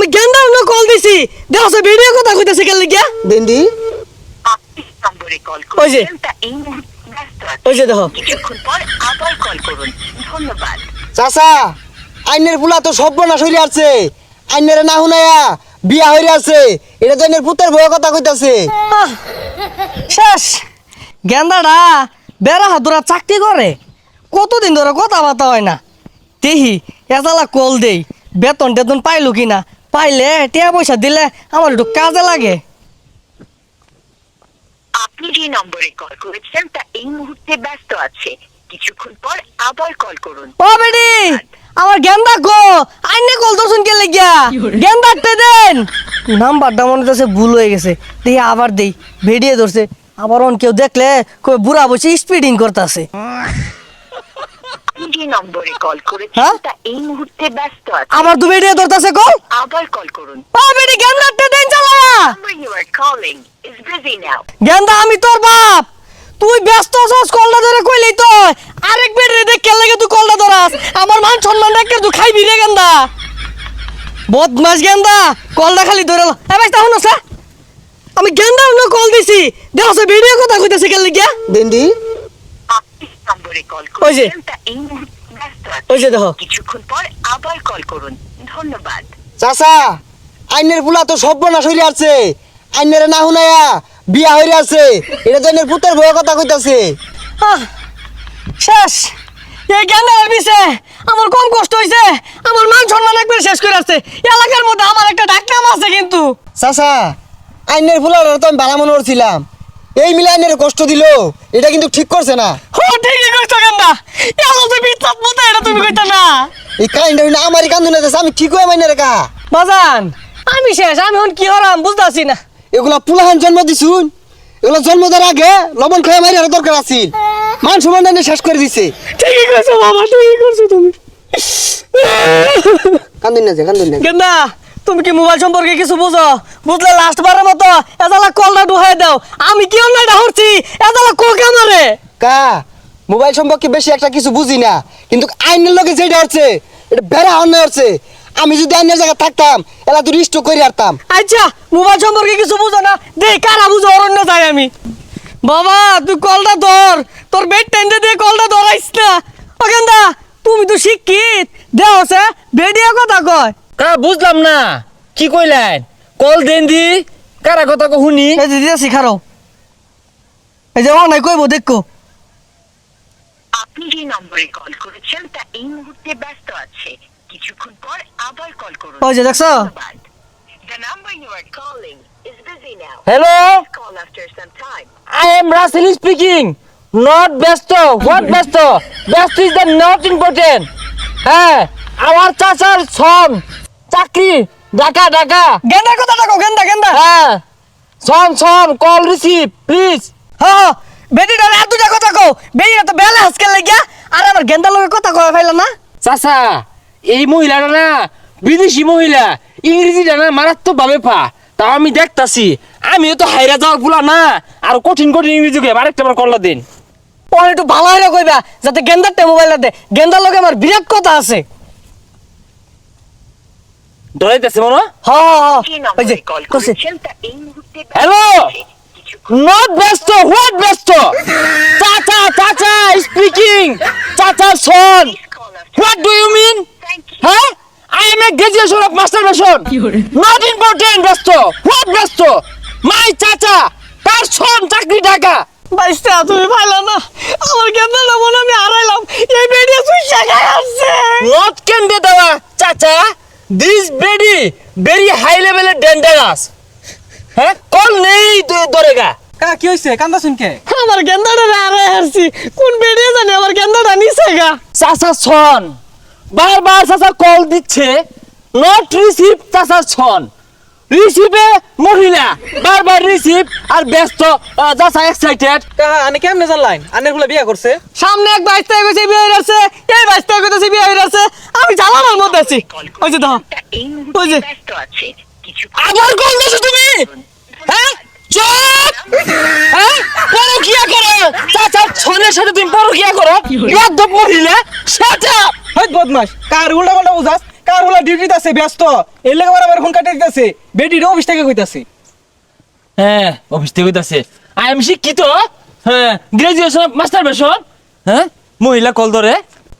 আমি গেন্দা অন্য কল দিছি। দেখো ভিডিও কথা কইতাছে কেন লাগিয়া ওই যে। ওই যে দেখো। কিছুক্ষণ পর আবার কল করুন। ধন্যবাদ। চাচা আইনের ফুলা তো সর্বনাশ আছে আইনের না হুনায়া বিয়া হইরে আছে এটা তো আইনের পুতের কথা কইতাছে। শেষ। গেন্দাটা বেড়া হাতুরা চাকরি করে। কতদিন ধরে কথা বার্তা হয় না। তেহি এজালা কল দেই। বেতন টেতন পাইলো কিনা? পাইলে টিয়া পয়সা দিলে আমার একটু কাজে লাগে। আপনি যে নম্বরে কল করেছেন তা এই মুহূর্তে ব্যস্ত আছে। কিছুক্ষণ পর আবার কল করুন। ও বেডি আমার গেন্দা গো। আইনে কল তো শুনকে লাগিয়া? গেন্দারতে দেন। নাম্বারটা মনে হচ্ছে ভুল হয়ে গেছে। দেখি আবার দেই। ভিডিও ধরছে। আবার অন কেউ দেখলে কই বুড়া বসে স্পিডিং করতেছে। যে নম্বরে কল করেছেন হ্যাঁ? তা এই মুহূর্তে ব্যস্ত আছে। ধরতেছে কল আবার কল করুন। ও দেন busy গেন্দা আমি তোর বাপ। তুই ব্যস্ত আছিস কলটা ধরে কইলি তো। আরেক বেডরে দেখ কেন লাগে তুই কলটা ধরাস। আমার মান সম্মান রাখকে তুই খাইবি রে গেন্দা। বদমাস গেন্দা কলটা খালি ধরে ল এ ভাই তাহলে সা আমি গেন্দা কল দিছি। দেখো ভিডিও কথা কইতাছে কেন লাগিয়া ভেন্ডি নম্বরে কল ওই যে। করেছেন তা এই মুহূর্তে ব্যস্ত আছে। ওই যে দেখো। কিছুক্ষণ পর আবার কল করুন। ধন্যবাদ। চাচা আইনের ফুলা তো সর্বনাশ আছে আইনের না হুনায়া বিয়া হইরে আছে এটা তো আইনের পুতের বউয়ের কথা কইতাছে। আহ, শেষ। এই গেন্দার বিষে। আমার কম কষ্ট হইছে। আমার মান সম্মান একবার শেষ করে আসছে। এলাকার মধ্যে আমার একটা ডাকনাম আছে কিন্তু। চাচা আইনের ফুলার তো আমি ভালো মনে করছিলাম। এই মিলে আইনের কষ্ট দিল এটা কিন্তু ঠিক করছে না। ও ঠিকই কইছো গেন্দা এলো তো বিচ্ছাত মতো এটা তুমি কইতা না। এই কাহিনীটা হইলে আমারই কান্দু না আমি ঠিক হয়ে মাইনে রেখা বাজান আমি শেষ আমি এখন কি হলাম বুঝতেছি না। এগুলা পুলাহান জন্ম দিছুন। এগুলা জন্ম দেওয়ার আগে লবণ খেয়ে মারি দরকার আছিল। মান সমান শেষ করে দিছে। ঠিকই কইছো বাবা ঠিকই করছ তুমি। কান্দুন না যে কান্দুন না গেন্দা তুমি কি মোবাইল সম্পর্কে কিছু বুঝো? বুঝলে লাস্ট বারের মতো এদালা কলটা ডুহাই দাও। আমি কি অন্যায়টা হচ্ছি এদালা কোকে মারে কা মোবাইল সম্পর্কে বেশি একটা কিছু বুঝি না কিন্তু আইনের লোকে যেটা হচ্ছে এটা বেড়া অন্যায় হচ্ছে। আমি যদি আইনের জায়গায় থাকতাম এলা তুই রিস্ট করে আরতাম আচ্ছা মোবাইল সম্পর্কে কিছু বুঝো না? দে কারা বুঝো? অরণ্য যাই আমি। বাবা তুই কলটা ধর। তোর বেড টেন্ডে দিয়ে কলটা ধরাইস না। ও গেন্দা তুমি তো শিক্ষিত। দেহ সে বেডিয়া কথা কয়। কা বুঝলাম না। কি কইলেন? কল দেন দি। কারা কথা শুনি? এই যে শিখারো। এই যে অনাই কইবো দেখো। আপনি যে নম্বরে কল করেছেন তা এই মুহূর্তে ব্যস্ত আছে। কিছুক্ষণ পর আবার কল করুন। ওই যে দেখছ? ধন্যবাদ। The number you are calling is busy now. Hello Call after some time. I am Rasel speaking not ব্যস্ত। হোয়াট ব্যস্ত? ব্যস্ত ইজ দ্য নট ইম্পর্টেন্ট হ্যাঁ আমার চাচার সন চাকরি ঢাকা ঢাকা গেন্দার কথা দেখো? গেন্দা গেন্দা। হ্যাঁ। Son son call receive please হ্যাঁ বেটিটা আর দুটা কথা কও। বেটিটা তো বেলা আজকে লাগিয়া আর আমার গেন্দার লগে কথা কয় ফাইলা না। চাচা এই মহিলাটা না বিদেশি মহিলা ইংরেজিটা না মারাত্মক ভাবে পা। তাও আমি দেখতাছি আমিও তো হাইরা যাওয়ার পুলা না। আর কঠিন কঠিন ইংরেজি কে আরেকটা বার করলা দিন। ও একটু ভালো হইরা কইবা যাতে গেন্দারটা মোবাইলটা দে। গেন্দার লগে আমার বিরাট কথা আছে। ধরাইতেছে মনে ওই যে করছে। করেছেন তা এই মুহূর্তে Hello? ব্যস্ত আছে নট ব্যস্ত হোয়াট ব্যস্ত? Chacha Chacha speaking Chacha son what do you mean হ্যাঁ? I am a graduation of masturbation not important ব্যস্ত। হোয়াট ব্যস্ত? মাই চাচা তার সন চাকরি ঢাকা বাইশটা তুমি পাইলা না। আমার গেন্দারটা মনে হয় আমি হারাইলাম। এই বেডিয়া তুই শেখাই আসছে নট ক্যান দে দেওয়া চাচা। দিস বেডি ভেরি হাই লেভেলের ডেঞ্জারাস হ্যাঁ কল নেই দরেগা কা কি হইছে? কান্দা শুনকে আমার গেন্দাটা আরে হারছি। কোন বেডি জানে আমার গেন্দাটা নিছে গা। চাচা ছন বারবার চাচা কল দিচ্ছে। নট রিসিভ চাচা ছন রিসিভে মহিলা বারবার রিসিভ আর ব্যস্ত আহ, এক্সাইটেড কা আনে কেমনে জানলাইন আনের ফুলা বিয়া করছে? সামনে এক তারিখ হয়েছে বিয়ে হয়ে আছে এই তারিখ হয়েছে বিয়ে আছে আমি জ্বালানোর মধ্যে আছি। ওই যে এই ওই যে। আবার কল দিছো তুমি? হ্যাঁ? চুপ! হ্যাঁ? পরকিয়া করো। চাচা ছনের সাথে তুমি পরকিয়া করো। ইয়াদ মহিলা শাট আপ হই বদমাস কার উল্টা পাল্টা বুঝাস? ডিউটিতে আছে ব্যস্ত। এর লেগে আবার ফোন কাটে দিতেছে। বেডির অফিস থেকে কইতাছে। হ্যাঁ অফিস থেকে হইতাছে আই এম শিক্ষিত হ্যাঁ গ্রাজুয়েশন মাস্টার বেশন? হ্যাঁ মহিলা কল ধরে।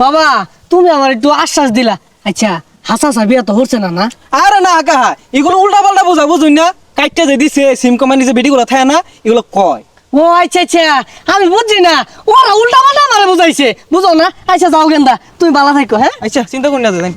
বাবা তুমি আমার একটু আশ্বাস দিলা। আচ্ছা হাসা সাবিয়া তো হচ্ছে না না? আরে না কাহা এগুলো উল্টা পাল্টা বোঝা বুঝুন না। কাইটটা যে দিছে সিম কোম্পানি যে বেডিগুলো থাকে না এগুলো কয়? ও আচ্ছা আচ্ছা আমি বুঝছি না। ওরা উল্টা পাল্টা আমারে বুঝাইছে। বুঝো না? আচ্ছা যাও গেন্দা তুমি বালা থাকো হ্যাঁ? আচ্ছা চিন্তা করি না দাদা